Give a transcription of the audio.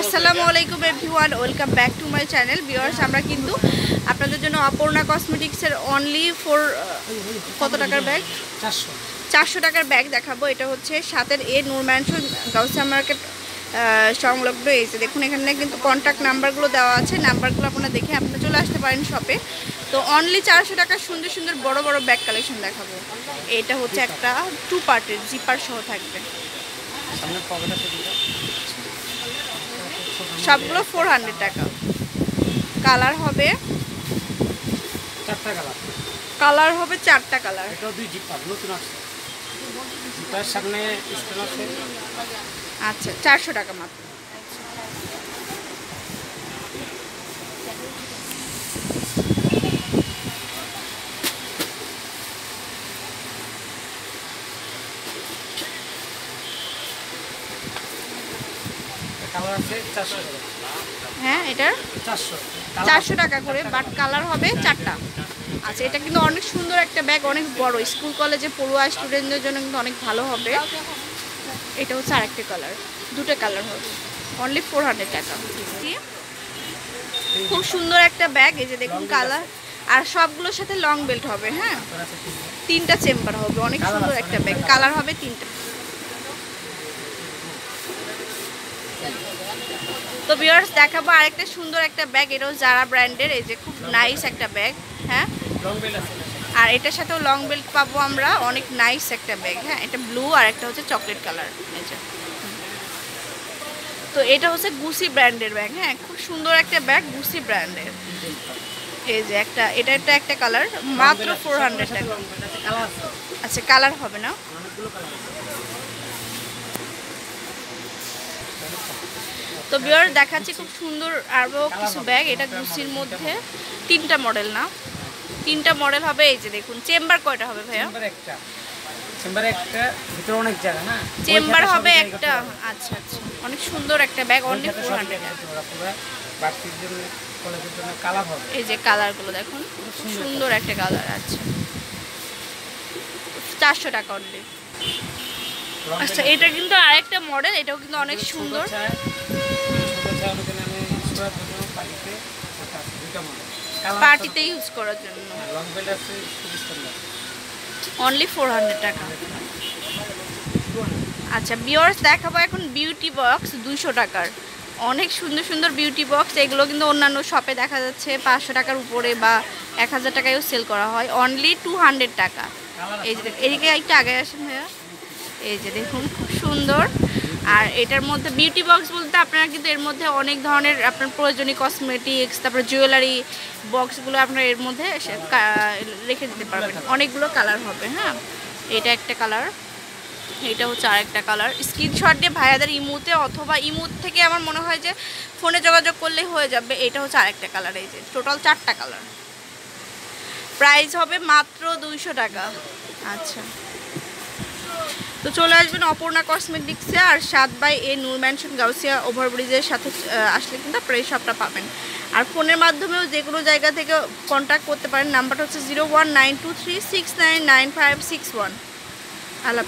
আসসালামু আলাইকুম everyone welcome back to my channel. Viewers আমরা কিন্তু আপনাদের জন্য অপর্ণা কসমেটিক্সের অনলি ফোর কত টাকার ব্যাগ চারশো। চারশো টাকার ব্যাগ দেখাবো। এটা হচ্ছে সাতের A Noor mansion Gausia market সংলগ্ন। যে দেখুন এখানে কিন্তু কন্ট্যাক্ট নাম্বারগুলো দেওয়া আছে। নাম্বারগুলো আপনারা দেখে আপনারা চলে আসতে পারেন শপে তো অনলি চারশো টাকার সুন্দর সুন্দর বড় বড় ব্যাগ কালেকশন দেখাবো। এটা হচ্ছে একটা টু পার্টের জিপার সহ থাকবে সামনে পকেট আছে দুটো সবগুলো ফোর হান্ড্রেড টাকা। কালার হবে চারটা কালার কালার হবে চারটা কালার আচ্ছা চারশো টাকা মাত্র। কালার আছে চারশো টাকা। হ্যাঁ এটার চারশো। চারশো টাকা করে বাট কালার হবে চারটা। আচ্ছা এটা কিন্তু অনেক সুন্দর একটা ব্যাগ অনেক বড়। স্কুল কলেজে পড়ুয়া স্টুডেন্টদের জন্য কিন্তু অনেক ভালো হবে। এটা হচ্ছে আরেকটা কালার দুটো কালার হবে। অনলি ফোর হান্ড্রেড টাকা। খুব সুন্দর একটা ব্যাগ এই যে দেখুন কালার আর সবগুলোর সাথে লং বেল্ট হবে হ্যাঁ? তিনটা চেম্বার হবে। অনেক সুন্দর একটা ব্যাগ কালার হবে তিনটা। তো ভিউয়ার্স দেখাবো আরেকটা সুন্দর একটা ব্যাগ এটাও যারা ব্র্যান্ডের এই যে খুব নাইস একটা ব্যাগ হ্যাঁ? আর এটার সাথেও লং বেল্ট পাবো আমরা অনেক নাইস একটা ব্যাগ হ্যাঁ? এটা ব্লু আর একটা হচ্ছে চকলেট কালার এই যে। তো এটা হচ্ছে গুসি ব্র্যান্ডের ব্যাগ হ্যাঁ? খুব সুন্দর একটা ব্যাগ গুসি ব্র্যান্ডের এই যে একটা এটা একটা একটা কালার মাত্র ফোর হান্ড্রেড টাকা। আচ্ছা কালার হবে না অনেকগুলো কালার তো বিয়ার দেখাচ্ছি খুব সুন্দর আরও কিছু ব্যাগ এটা গুসির মধ্যে। তিনটা মডেল না? তিনটা মডেল হবে এই যে দেখুন চেম্বার কয়টা হবে ভাইয়া? চেম্বার অনেক হবে একটা। আচ্ছা আচ্ছা। অনেক সুন্দর একটা ব্যাগ ওইখানে ফোর হান্ড্রেড এই যে কালারগুলো দেখুন সুন্দর একটা কালার আচ্ছা। চারশো টাকা অনলি আচ্ছা এটা কিন্তু আরেকটা মডেল এটাও কিন্তু অনেক সুন্দর। পার্টিতে ইউজ করার জন্য আছে, অনলি ফোর হান্ড্রেড টাকা। আচ্ছা বিয়ার্স দেখাবো এখন বিউটি বক্স দুশো টাকার। অনেক সুন্দর সুন্দর বিউটি বক্স এগুলো কিন্তু অন্যান্য শপে দেখা যাচ্ছে পাঁচশো টাকার উপরে বা এক হাজার টাকায়ও সেল করা হয়। অনলি টু হান্ড্রেড টাকা। এই যে এদিকে একটু আগে আসেন ভাইয়া। এই যে দেখুন খুব সুন্দর। আর এটার মধ্যে বিউটি বক্স বলতে আপনারা কিন্তু এর মধ্যে অনেক ধরনের আপনার প্রয়োজনীয় কসমেটিক্স তারপরে জুয়েলারি বক্সগুলো আপনার এর মধ্যে রেখে দিতে পারবেন। অনেকগুলো কালার হবে হ্যাঁ? এটা একটা কালার এটা হচ্ছে আরেকটা কালার স্ক্রিনশট দিয়ে ভাইয়াদের ইমুতে অথবা ইমুত থেকে আমার মনে হয় যে ফোনে যোগাযোগ করলেই হয়ে যাবে। এটা হচ্ছে আরেকটা কালার এই যে টোটাল চারটা কালার প্রাইস হবে মাত্র দুইশো টাকা। আচ্ছা। তো চলে আসবেন অপর্ণা কসমেটিক্সে আর সাত by A Noor mansion Gausia ওভারব্রিজের সাথে আসলে কিন্তু আপনারা সবটা পাবেন। আর ফোনের মাধ্যমেও যে কোনো জায়গা থেকে কন্ট্যাক্ট করতে পারেন। নাম্বারটা হচ্ছে zero one nine two three six nine nine five six one আল্লাহ